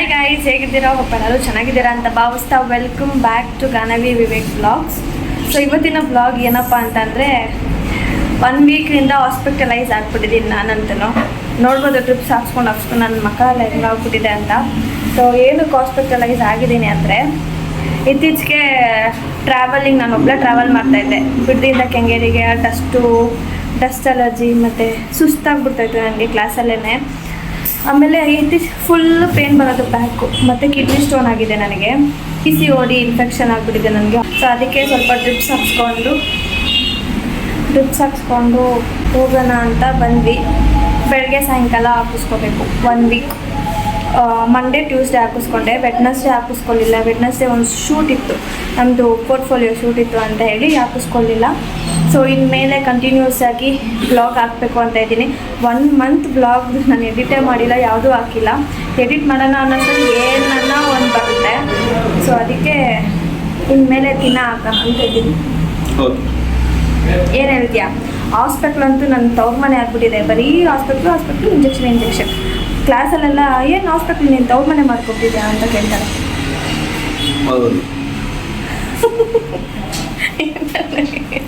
Hi guys ಹೇಗಿದ್ದೀರಾ? ಒಬ್ಬ ಎಲ್ಲರೂ ಚೆನ್ನಾಗಿದ್ದೀರಾ ಅಂತ ಭಾವಿಸ್ತಾ welcome back to Ganavi Vivek blogs so ಇವತ್ತಿನ ಬ್ಲಾಗ್ ಏನಪ್ಪ ಅಂತಂದರೆ ಒನ್ ವೀಕ್ನಿಂದ ಹಾಸ್ಪಿಟಲೈಸ್ ಆಗ್ಬಿಟ್ಟಿದ್ದೀನಿ ನಾನಂತೂ. ನೋಡ್ಬೋದು ಟ್ರಿಪ್ಸ್ ಹಾಕ್ಸ್ಕೊಂಡು ಹಾಕ್ಸ್ಕೊಂಡು ನನ್ನ ಮಕ್ಕ ಹೆಂಗಾಗ್ಬಿಟ್ಟಿದೆ ಅಂತ. ಸೊ ಏನಕ್ಕೆ ಹಾಸ್ಪಿಟಲೈಸ್ ಆಗಿದ್ದೀನಿ ಅಂದರೆ, ಇತ್ತೀಚೆಗೆ ಟ್ರಾವೆಲಿಂಗ್ ನಾನು ಒಬ್ಬಳೇ ಟ್ರಾವೆಲ್ ಮಾಡ್ತಾಯಿದ್ದೆ ಬಿಡ್ದಿಂದ ಕೆಂಗೇರಿಗೆ ಡಸ್ಟು ಡಸ್ಟ್ ಅಲರ್ಜಿ ಮತ್ತು ಸುಸ್ತಾಗ್ಬಿಡ್ತಾಯಿತ್ತು ನನಗೆ ಕ್ಲಾಸಲ್ಲೇ ಆಮೇಲೆ ಇತ್ತೀಚೆ ಫುಲ್ ಪೇನ್ ಬರೋದು ಬ್ಯಾಕು ಮತ್ತು ಕಿಡ್ನಿ ಸ್ಟೋನ್ ಆಗಿದೆ ನನಗೆ. ಪಿ ಸಿ ಓಡಿ ಇನ್ಫೆಕ್ಷನ್ ಆಗಿಬಿಟ್ಟಿದೆ ನನಗೆ. ಸೊ ಅದಕ್ಕೆ ಸ್ವಲ್ಪ ಡ್ರಿಪ್ಸ್ ಹಾಕ್ಸ್ಕೊಂಡು ಡ್ರಿಪ್ಸ್ ಹಾಕ್ಸ್ಕೊಂಡು ಹೋಗೋಣ ಅಂತ ಬಂದ್ವಿ. ಬೆಳಗ್ಗೆ ಸಾಯಂಕಾಲ ಹಾಕಿಸ್ಕೋಬೇಕು. ಒನ್ ವೀಕ್ ಮಂಡೇ ಟ್ಯೂಸ್ಡೇ ಹಾಕಿಸ್ಕೊಂಡೆ. ವೆಡ್ನಸ್ಡೇ ಹಾಕಿಸ್ಕೊಳ್ಳಿಲ್ಲ ವೆಡ್ನಸ್ಡೇ ಒಂದು ಶೂಟ್ ಇತ್ತು. ನಮ್ಮದು ಪೋರ್ಟ್ಫೋಲಿಯೋ ಶೂಟ್ ಇತ್ತು ಅಂತ ಹೇಳಿ ಹಾಕಿಸ್ಕೊಳ್ಳಿಲ್ಲ ಸೊ ಇನ್ಮೇಲೆ ಕಂಟಿನ್ಯೂಸ್ ಆಗಿ ಬ್ಲಾಗ್ ಹಾಕಬೇಕು ಅಂತ ಇದ್ದೀನಿ. ಒನ್ ಮಂತ್ ಬ್ಲಾಗ್ ನಾನು ಎಡಿಟೇ ಮಾಡಿಲ್ಲ ಯಾವುದೂ ಹಾಕಿಲ್ಲ. ಎಡಿಟ್ ಮಾಡೋಣ ಅನ್ನೋದು ಏನನ್ನ ಒಂದು ಬರುತ್ತೆ. ಸೊ ಅದಕ್ಕೆ ಇನ್ಮೇಲೆ ದಿನ ಹಾಕೋಣ ಅಂತ ಇದ್ದೀನಿ. ಏನು ಹೇಳ್ತೀಯಾ? ಹಾಸ್ಪಿಟ್ಲ್ ಅಂತೂ ನನ್ನ ತವ್ರ ಮನೆ ಆಗ್ಬಿಟ್ಟಿದೆ. ಬರೀ ಹಾಸ್ಪಿಟ್ಲು ಹಾಸ್ಪಿಟ್ಲು ಇಂಜೆಕ್ಷನ್ ಇಂಜೆಕ್ಷನ್ ಕ್ಲಾಸಲ್ಲೆಲ್ಲ ಏನು ಹಾಸ್ಪಿಟ್ಲ್ ನೀನು ತವ್ರ ಮನೆ ಮಾಡ್ಕೊಟ್ಟಿದ್ಯಾ ಅಂತ ಕೇಳ್ತಾರೆ.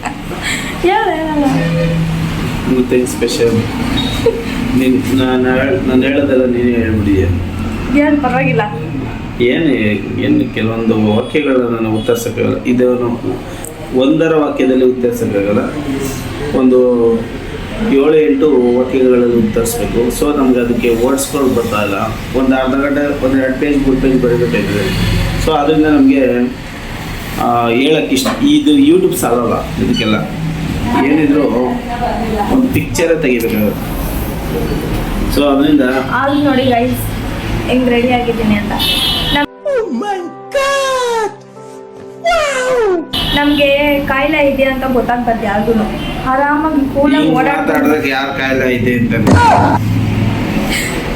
ಮತ್ತೆ ಸ್ಪೆಷಲ್ ನೀನು ನಾನು ನಾನು ಹೇಳೋದೆಲ್ಲ ನೀನೇ ಹೇಳ್ಬಿಡಿಯ ಏನು ಪರವಾಗಿಲ್ಲ. ಏನು ಏನು ಕೆಲವೊಂದು ವಾಕ್ಯಗಳನ್ನ ನಾನು ಉತ್ತರಿಸೋಕ್ಕಾಗಲ್ಲ. ಇದನ್ನು ಒಂದರ ವಾಕ್ಯದಲ್ಲಿ ಉತ್ತರಿಸೋಕ್ಕಾಗಲ್ಲ. ಒಂದು ಏಳು ಎಂಟು ವಾಕ್ಯಗಳಲ್ಲಿ ಉತ್ತರಿಸ್ಬೇಕು. ಸೊ ನಮ್ಗೆ ಅದಕ್ಕೆ ವರ್ಡ್ಸ್ಗಳು ಬರ್ತಾ ಇಲ್ಲ ಒಂದು ಅರ್ಧ ಗಂಟೆ ಒಂದು ಎರಡು ಪೇಜ್ ಮೂರು ಪೇಜ್ ಬರೀಬೇಕಾಗಿದೆ ಸೊ ಅದರಿಂದ ನಮಗೆ ಹೇಳಕ್ಕೆ ಇಷ್ಟ ಇದು ಯೂಟ್ಯೂಬ್ ಸಾಲಲ್ಲ ಇದಕ್ಕೆಲ್ಲ. ಏನಿದ್ರು ಒಂದು ಪಿಕ್ಚರ್ ತೆಗಿಬೇಕು. ಸೊ ಅದರಿಂದ ಆಲ್ ನೋಡಿ ಗೈಸ್ ಹೆಂಗ್ ರೆಡಿ ಆಗಿದ್ದೀನಿ ಅಂತ. ನಮ್ಗೆ ಕಾಯಿಲೆ ಇದೆ ಅಂತ ಗೊತ್ತಾಗ್ತದೆ ಯಾರಿಗೂ ಆರಾಮಾಗಿ ಕೂಲಾಗಿ ಓಡಾಡ್ತಾರೆ ಯಾರ ಕಾಯಿಲೆ ಇದೆ ಅಂತ.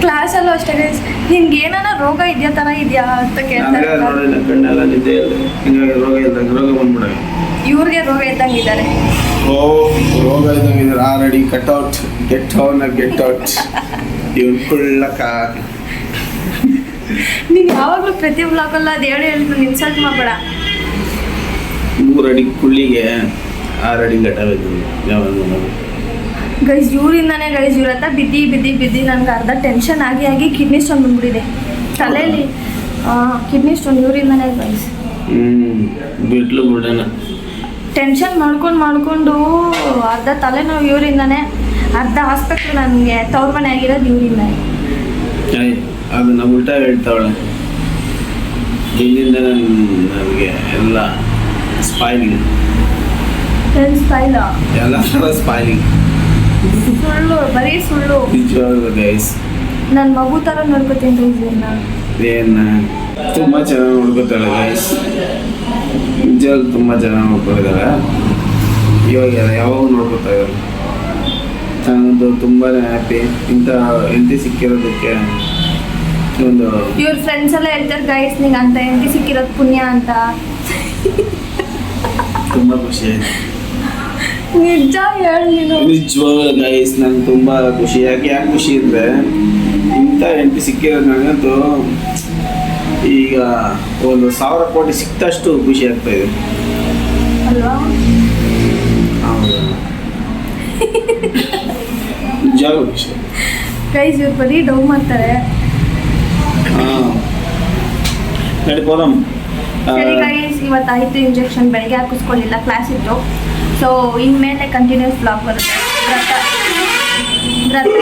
ಕ್ಲಾಸಲ್ಲೂ ಅಷ್ಟೇ ಗೈಸ್ ನಿನ್ಗೆ ಏನಾನ ರೋಗ ಇದೆಯಾ ತರ ಇದೆಯಾ ಅಂತ ಕೇಳ್ತಾರೆ ನನಗೆ ನೋಡಿ ನನ್ನ ಕಣ್ಣೆಲ್ಲ ನಿದ್ದೆ ಇಲ್ಲ ಹಿಂಗಾಗಿ ರೋಗ ಇದ್ದಂಗೆ ರೋಗ ಬಂದ್ಬಿಡ ಇವ್ರಿಗೆ ರೋಗ ಇದ್ದಂಗಿದ್ದಾರೆ. ಓ ರೋಗ ಇದ್ದಂಗೆ already cut out get on get out ಇವ್ರು ಕುಳ್ಳಕ ನೀನು ಯಾವಾಗಲೂ ಪ್ರತಿ ಬ್ಲಾಗಲ್ಲ ಅದು ಹೇಳಿ ಹೇಳಿ ನಾನು ಇನ್ಸಲ್ಟ್ ಮಾಡಬೇಡ. ಮೂರಡಿ ಕುಳ್ಳಿಗೆ ಆರಡಿ ಗಟ್ಟ ಯಾವಾಗ ಗೈಸ್ ಇವರಿಂದಾನೇ ಗೈಸ್ ಇವ್ರ ಹತ್ರ ಬಿದ್ದಿ ಬಿದ್ದಿ ಬಿದ್ದಿ ನನಗೆ ಅರ್ಧ ಟೆನ್ಷನ್ ಆಗಿ ಆಗಿ ಕಿಡ್ನಿ ಸ್ಟೋನ್ ಬಂದ್ಬಿಟ್ಟಿದೆ. ತಲೆಯಲ್ಲಿ ಕಿಡ್ನಿ ಸ್ಟೋನ್ ಇವರಿಂದಾನೇ ಗೈಸ್. ಬಿಡೋಣ. ಟೆನ್ಷನ್ ಮಾಡ್ಕೊಂಡು ಮಾಡ್ಕೊಂಡು ಅರ್ಧ ತಲೆನೋವು ಇವರಿಂದಾನೇ. ಅರ್ಧ ಹಾಸ್ಪಿಟ್ಲ್ ನನಗೆ ತವ್ರ ಮನೆ ಆಗಿರೋದು ಇವರಿಂದಾನೆ. ಆಯ್ ಅದನ್ನ ಉಲ್ಟಾ ಹೇಳ್ತಾವಳೆ. ಇಲ್ಲಿಂದ ನನಗೆ ಎಲ್ಲ ಸ್ಪೈಲಿಂಗ್ ಎಲ್ಲ ಸ್ಪೈಲಿಂಗ್ ಸುಳ್ಳು ಬರೀ ಸುಳ್ಳು. ನಿಜವಾಗ್ಲೂ ಗೈಸ್ ನನ್ನ ಮಗು ಥರ ನೋಡ್ಕೋತೀನಿ ಗೈಸ್ ಇದನ್ನ ಏನು? ತುಂಬ ಚೆನ್ನಾಗಿ ನೋಡ್ಕೊತಾಳೆ ಗೈಸ್ ನಿಜವಾಗ್ಲೂ ತುಂಬ ಚೆನ್ನಾಗಿ ನೋಡ್ಕೊಂಡಿದ್ದಾಳೆ ಇವಾಗ ಯಾವಾಗ ನೋಡ್ಕೋತಾ ಇದ್ದಾರೆ. ನಾನಂತೂ ತುಂಬಾ ಹ್ಯಾಪಿ ಇಂಥ ಹೆಂಡತಿ ಸಿಕ್ಕಿರೋದಕ್ಕೆ ಒಂದು ಇವ್ರ ಫ್ರೆಂಡ್ಸ್ ಎಲ್ಲ ಹೇಳ್ತಾರೆ ಗೈಸ್ ನಿಂಗೆ ಅಂತ ಹೆಂಡತಿ ಸಿಕ್ಕಿರೋದು ಪುಣ್ಯ ಅಂತ. ತುಂಬಾ ಖುಷಿ ಆಯ್ತು. ನಿಜ ಹೇಳಿ ನೀನು. ನಿಜವಾಗ್ಲೂ ಗೈಸ್ ನಂಗೆ ತುಂಬ ಖುಷಿ. ಯಾಕೆ ಯಾಕೆ ಖುಷಿ ಅಂದರೆ ಇಂಥ ಎಂಟು ಸಿಕ್ಕಿರೋದು ನನಗಂತೂ ಈಗ ಒಂದು ಸಾವಿರ ಕೋಟಿ ಸಿಕ್ತಷ್ಟು ಖುಷಿ ಆಗ್ತಾ ಇದೆ. ಅಲ್ವಾ ಹೌದು. ನಿಜವಾಗ್ಲೂ ಖುಷಿ. ಗೈಸ್ ಇವ್ರು ಬರೀ ಡೌ ಮಾಡ್ತಾರೆ. ಹಾಂ. ನಡಿ ಪೋದಮ್ ಸರಿ ಗೈಸ್ ಇವತ್ತಾಯಿತು ಇಂಜೆಕ್ಷನ್ ಬೆಳಗ್ಗೆ ಹಾಕಿಸ್ಕೊಳ್ಳಿಲ್ಲ ಕ್ಲಾಸ್ ಇತ್ತು. ಸೊ ಇನ್ಮೇಲೆ ಕಂಟಿನ್ಯೂಸ್ ಬ್ಲಾಗ್ ಬರುತ್ತೆ. ವ್ರತ ವ್ರತ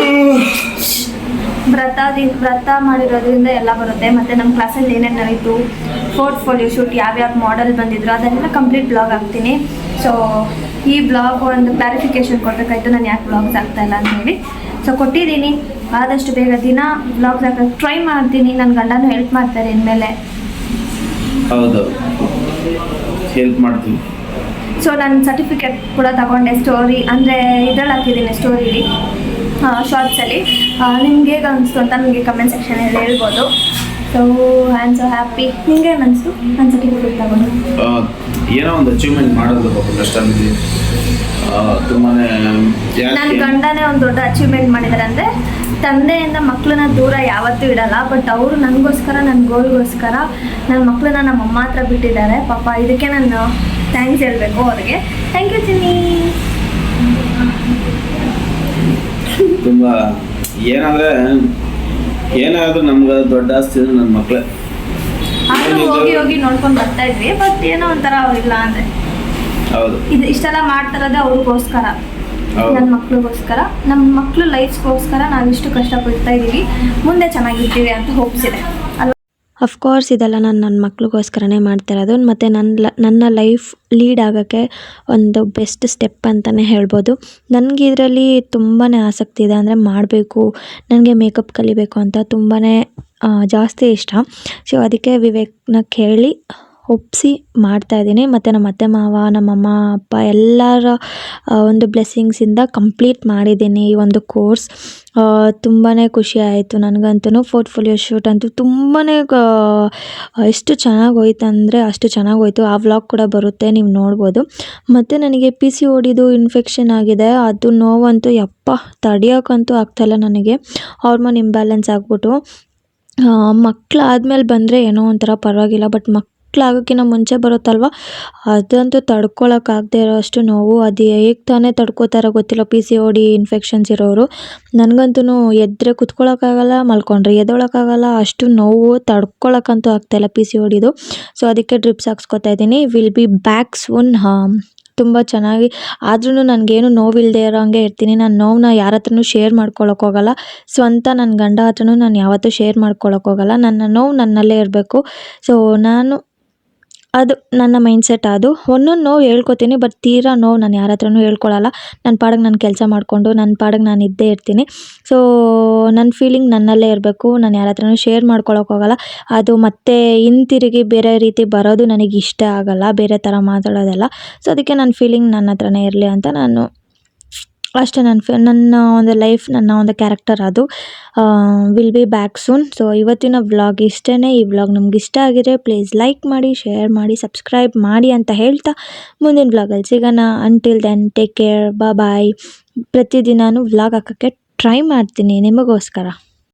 ವ್ರತದಿ ವ್ರತ ಮಾಡಿರೋದ್ರಿಂದ ಎಲ್ಲ ಬರುತ್ತೆ. ಮತ್ತು ನಮ್ಮ ಕ್ಲಾಸಲ್ಲಿ ಏನೇನು ನಡೀತು? ಪೋರ್ಟ್ಫೋಲಿಯೋ ಶೂಟ್ ಯಾವ್ಯಾವ ಮಾಡೆಲ್ ಬಂದಿದ್ರು ಅದನ್ನೆಲ್ಲ ಕಂಪ್ಲೀಟ್ ಬ್ಲಾಗ್ ಹಾಕ್ತೀನಿ. ಸೊ ಈ ಬ್ಲಾಗ್ ಒಂದು ಕ್ಲಾರಿಫಿಕೇಶನ್ ಕೊಡಬೇಕಾಯ್ತು. ನಾನು ಯಾಕೆ ಬ್ಲಾಗ್ಸ್ ಆಗ್ತಾ ಇಲ್ಲ ಅಂತ ಹೇಳಿ. ಸೊ ಕೊಟ್ಟಿದ್ದೀನಿ. ಆದಷ್ಟು ಬೇಗ ದಿನ ಬ್ಲಾಗ್ಸ್ ಹಾಕೋಕ್ಕೆ ಟ್ರೈ ಮಾಡ್ತೀನಿ. ನನ್ನ ಗಂಡನೂ ಹೆಲ್ಪ್ ಮಾಡ್ತಾರೆ ಇನ್ಮೇಲೆ. ಹೌದು. ಹೆಲ್ಪ್ ಮಾಡ್ತೀನಿ. ಸೊ ನಾನು ಸರ್ಟಿಫಿಕೇಟ್ ಕೂಡ ತಗೊಂಡೆ ಸ್ಟೋರಿ ಅಂದರೆ ಇದ್ರಲ್ಲಿ ಹಾಕಿದ್ದೀನಿ ಸ್ಟೋರಿಲಿ ಶಾರ್ಟ್ಸಲ್ಲಿ ನಿಮ್ಗೆ ಹೇಗೆ ಅನಿಸ್ತು ಅಂತ ನನಗೆ ಕಮೆಂಟ್ ಸೆಕ್ಷನಲ್ಲಿ ಹೇಳ್ಬೋದು. So I am so happy ನಿಂಗೆ ಅನಿಸ್ತು? ನಾನು ಸರ್ಟಿಫಿಕೇಟ್ ತಗೊಂಡು. ಏನೋ ಒಂದು ಅಚೀವ್ಮೆಂಟ್ ಮಾಡೋದು ತುಂಬಾ ನನ್ನ ಗಂಡನೇ ಒಂದು ದೊಡ್ಡ ಅಚೀವ್ಮೆಂಟ್ ಮಾಡಿದ್ದಾರೆ ಅಂದರೆ ತಂದೆಯಿಂದ ಮಕ್ಕಳನ್ನ ದೂರ ಯಾವತ್ತೂ ಇಡಲ್ಲ ಬಟ್ ಅವರು ನನಗೋಸ್ಕರ ನನ್ನ ಗೋಲ್ಗೋಸ್ಕರ ನನ್ನ ಮಕ್ಕಳನ್ನ ನಮ್ಮ ಅಮ್ಮ ಹತ್ರ ಬಿಟ್ಟಿದ್ದಾರೆ. ಪಾಪ ಇದಕ್ಕೆ ನಾನು ಥ್ಯಾಂಕ್ಸ್ ಹೇಳಬೇಕು ಅವ್ರಿಗೆ. ಥ್ಯಾಂಕ್ ಯು ಚಿನ್ನಿ. ತುಂಬ ಏನಂದ್ರೆ ಏನಾದ್ರೂ ನಮ್ಗೆ ದೊಡ್ಡ ಆಸ್ತಿ ಅಂದ್ರೆ ನನ್ನ ಮಕ್ಕಳೇ ಆದರೂ ಹೋಗಿ ಹೋಗಿ ನೋಡ್ಕೊಂಡು ಬರ್ತಾ ಇದ್ವಿ ಬಟ್ ಏನೋ ಒಂಥರ ಅವ್ರಿಲ್ಲ ಅಂದ್ರೆ. ಹೌದು. ಇದು ಇಷ್ಟೆಲ್ಲ ಮಾಡ್ತಾರದೆ ಅವ್ರಿಗೋಸ್ಕರ. ನನ್ನ ಮಕ್ಳಿಗೋಸ್ಕರ ನಮ್ಮ ಮಕ್ಕಳು ಲೈಫ್ಗೋಸ್ಕರ ನಾವಿಷ್ಟು ಇಷ್ಟು ಕಷ್ಟಪಡ್ತಾ ಇದ್ದೀವಿ ಮುಂದೆ ಚೆನ್ನಾಗಿರ್ತೀವಿ ಅಂತ ಹೋಪ್ಸಿದೆ ಅಫ್ಕೋರ್ಸ್ ಇದೆಲ್ಲ ನಾನು ನನ್ನ ಮಕ್ಳಿಗೋಸ್ಕರನೇ ಮಾಡ್ತಿರೋದು ಮತ್ತು ನನ್ನ ನನ್ನ ಲೈಫ್ ಲೀಡ್ ಆಗೋಕ್ಕೆ ಒಂದು ಬೆಸ್ಟ್ ಸ್ಟೆಪ್ ಅಂತಲೇ ಹೇಳ್ಬೋದು. ನನಗೆ ಇದರಲ್ಲಿ ತುಂಬಾ ಆಸಕ್ತಿ ಇದೆ ಅಂದರೆ ಮಾಡಬೇಕು ನನಗೆ ಮೇಕಪ್ ಕಲಿಬೇಕು ಅಂತ ತುಂಬಾ ಜಾಸ್ತಿ ಇಷ್ಟ. ಸೊ ಅದಕ್ಕೆ ವಿವೇಕ್ನ ಕೇಳಿ ಒಪ್ಪಿಸಿ ಮಾಡ್ತಾಯಿದ್ದೀನಿ ಮತ್ತು ನಮ್ಮ ಅತ್ತೆ ಮಾವ, ನಮ್ಮ ಅಮ್ಮ, ಅಪ್ಪ ಎಲ್ಲರ ಒಂದು ಬ್ಲೆಸ್ಸಿಂಗ್ಸಿಂದ ಕಂಪ್ಲೀಟ್ ಮಾಡಿದ್ದೀನಿ ಈ ಒಂದು ಕೋರ್ಸ್ ತುಂಬಾ ಖುಷಿ ಆಯಿತು ನನಗಂತೂ ಪೋರ್ಟ್ಫೋಲಿಯೋ ಶೂಟ್ ಅಂತೂ ತುಂಬಾ ಎಷ್ಟು ಚೆನ್ನಾಗಿ ಹೋಯ್ತು ಅಂದರೆ ಅಷ್ಟು ಚೆನ್ನಾಗಿ ಹೋಯ್ತು. ಆ ವ್ಲಾಗ್ ಕೂಡ ಬರುತ್ತೆ, ನೀವು ನೋಡ್ಬೋದು. ಮತ್ತು ನನಗೆ ಪಿ ಸಿ ಓಡಿದು ಇನ್ಫೆಕ್ಷನ್ ಆಗಿದೆ. ಅದು ನೋವಂತೂ ಯಪ್ಪ ತಡಿಯೋಕ್ಕಂತೂ ಆಗ್ತಾಯಿಲ್ಲ ನನಗೆ. ಹಾರ್ಮೋನ್ ಇಂಬ್ಯಾಲೆನ್ಸ್ ಆಗ್ಬಿಟ್ಟು ಮಕ್ಕಳಾದ್ಮೇಲೆ ಬಂದರೆ ಏನೋ ಒಂಥರ ಪರವಾಗಿಲ್ಲ ಬಟ್ ಮಕ್ಕಳಾಗೋಕ್ಕಿಂತ ಮುಂಚೆ ಬರುತ್ತಲ್ವ? ಅದಂತೂ ಇರೋ ಅಷ್ಟು ನೋವು. ಅದು ಹೇಗೆ ತಾನೇ ತಡ್ಕೋತಾರೋ ಗೊತ್ತಿಲ್ಲ. P C O D infections ಇರೋರು ನನಗಂತೂ ಎದ್ದರೆ ಕುತ್ಕೊಳ್ಳೋಕ್ಕಾಗಲ್ಲ ಮಲ್ಕೊಂಡ್ರೆ ಎದ್ದೇಳೋಕ್ಕಾಗಲ್ಲ. ಅಷ್ಟು ನೋವು ತಡ್ಕೊಳಕ್ಕಂತೂ ಆಗ್ತಾಯಿಲ್ಲ ಪಿ ಸಿ ಓ ಡಿದು ಸೊ ಅದಕ್ಕೆ ಡ್ರಿಪ್ಸ್ ಹಾಕ್ಸ್ಕೊತಾ ಇದ್ದೀನಿ. ವಿಲ್ ಬಿ ಬ್ಯಾಕ್ ಸೂನ್ ತುಂಬ ಚೆನ್ನಾಗಿ. ಆದ್ರೂ ನನಗೇನು ನೋವಿಲ್ಲದೆ ಇರೋ ಹಂಗೆ ಇರ್ತೀನಿ. ನಾನು ನೋವನ್ನ ಯಾರ ಹತ್ರನೂ ಶೇರ್ ಮಾಡ್ಕೊಳಕ್ಕೆ ಹೋಗಲ್ಲ ಸ್ವಂತ ನನ್ನ ಗಂಡ ಹತ್ರನೂ ನಾನು ಯಾವತ್ತೂ ಶೇರ್ ಮಾಡ್ಕೊಳ್ಳೋಕ್ಕೋಗಲ್ಲ ನನ್ನ ನೋವು ನನ್ನಲ್ಲೇ ಇರಬೇಕು. ಸೊ ನಾನು ಅದು ನನ್ನ ಮೈಂಡ್ಸೆಟ್ ಅದು. ಒಂದೊಂದು ನೋವು ಹೇಳ್ಕೊತೀನಿ ಬಟ್ ತೀರಾ ನೋವು ನಾನು ಯಾರ ಹತ್ರನೂ ಹೇಳ್ಕೊಳಲ್ಲ. ನನ್ನ ಪಾಡಿಗೆ ನಾನು ಕೆಲಸ ಮಾಡಿಕೊಂಡು ನನ್ನ ಪಾಡಿಗೆ ನಾನು ಇದ್ದೇ ಇರ್ತೀನಿ. ಸೊ ನನ್ನ ಫೀಲಿಂಗ್ ನನ್ನಲ್ಲೇ ಇರಬೇಕು. ನಾನು ಯಾರ ಹತ್ರನೂ ಶೇರ್ ಮಾಡ್ಕೊಳೋಕ್ಕೋಗಲ್ಲ ಅದು ಮತ್ತೆ ಹಿಂತಿರುಗಿ ಬೇರೆ ರೀತಿ ಬರೋದು ನನಗೆ ಇಷ್ಟ ಆಗಲ್ಲ. ಬೇರೆ ಥರ ಮಾತಾಡೋದೆಲ್ಲ. ಸೊ ಅದಕ್ಕೆ ನನ್ನ ಫೀಲಿಂಗ್ ನನ್ನ ಹತ್ರನೇ ಇರಲಿ ಅಂತ ನಾನು ಅಷ್ಟೇ ನನ್ನ ಫೆ ನನ್ನ ಒಂದು ಲೈಫ್ ನನ್ನ ಒಂದು ಕ್ಯಾರೆಕ್ಟರ್ ಅದು. Will be back soon so ಇವತ್ತಿನ ವ್ಲಾಗ್ ಇಷ್ಟೇ ಈ ವ್ಲಾಗ್ ನಮ್ಗೆ ಇಷ್ಟ ಆಗಿದ್ರೆ ಪ್ಲೀಸ್ ಲೈಕ್ ಮಾಡಿ ಶೇರ್ ಮಾಡಿ ಸಬ್ಸ್ಕ್ರೈಬ್ ಮಾಡಿ ಅಂತ ಹೇಳ್ತಾ ಮುಂದಿನ ವ್ಲಾಗಲ್ಲಿ ಸಿಗೋಣ. Until then take care bye ಪ್ರತಿದಿನಾನು vlog ಹಾಕೋಕ್ಕೆ ಟ್ರೈ ಮಾಡ್ತೀನಿ ನಿಮಗೋಸ್ಕರ.